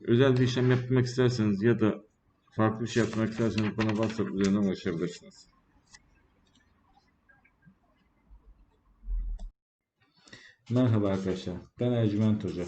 Özel bir işlem yapmak isterseniz ya da farklı bir şey yapmak isterseniz bana WhatsApp üzerinden ulaşabilirsiniz. Merhaba arkadaşlar, ben Ercüment Hoca.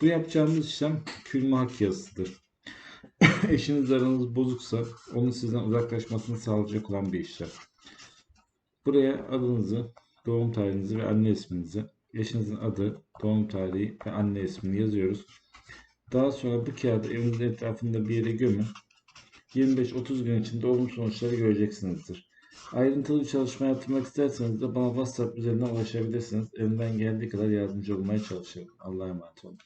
Bu yapacağımız işlem külme hak yazısıdır. Eşiniz aranız bozuksa onun sizden uzaklaşmasını sağlayacak olan bir işlem. Buraya adınızı, doğum tarihinizi ve anne isminizi, eşinizin adı, doğum tarihi ve anne ismini yazıyoruz. Daha sonra bu kağıdı evinizin etrafında bir yere gömün. 25-30 gün içinde olumlu sonuçları göreceksinizdir. Ayrıntılı bir çalışma yaptırmak isterseniz de bana WhatsApp üzerinden ulaşabilirsiniz. Elimden geldiği kadar yardımcı olmaya çalışırım. Allah'a emanet olun.